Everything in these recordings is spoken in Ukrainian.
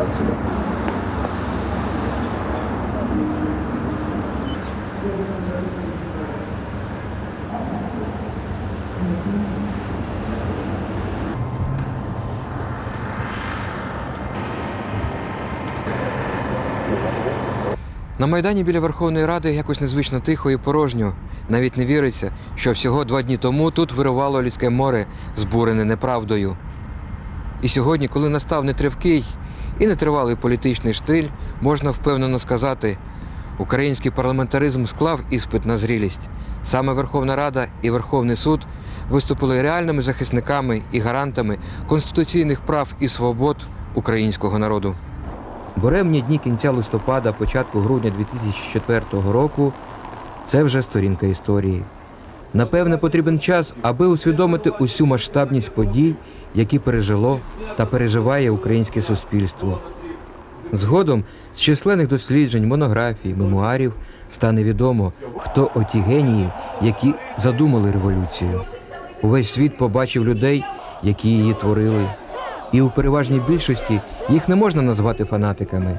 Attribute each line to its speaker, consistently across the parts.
Speaker 1: Отсюда.
Speaker 2: На Майдані біля Верховної Ради якось незвично тихо і порожньо. Навіть не віриться, що всього два дні тому тут вирувало людське море, збурене неправдою. І сьогодні, коли настав нетривкий і нетривалий політичний штиль, можна впевнено сказати, український парламентаризм склав іспит на зрілість. Саме Верховна Рада і Верховний суд виступили реальними захисниками і гарантами конституційних прав і свобод українського народу. Буремні дні кінця листопада, початку грудня 2004 року це вже сторінка історії. Напевне, потрібен час, аби усвідомити усю масштабність подій, які пережило та переживає українське суспільство. Згодом з численних досліджень, монографій, мемуарів стане відомо, хто оті генії, які задумали революцію. Увесь світ побачив людей, які її творили. І у переважній більшості їх не можна назвати фанатиками.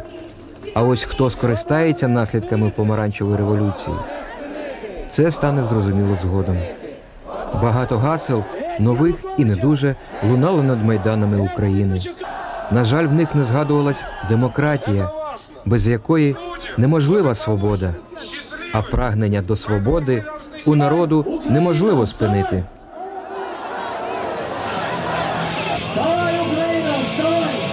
Speaker 2: А ось хто скористається наслідками помаранчевої революції, це стане зрозуміло згодом. Багато гасел, нових і не дуже, лунало над майданами України. На жаль, в них не згадувалась демократія, без якої неможлива свобода, а прагнення до свободи у народу неможливо спинити.
Speaker 3: Вставай, Україна!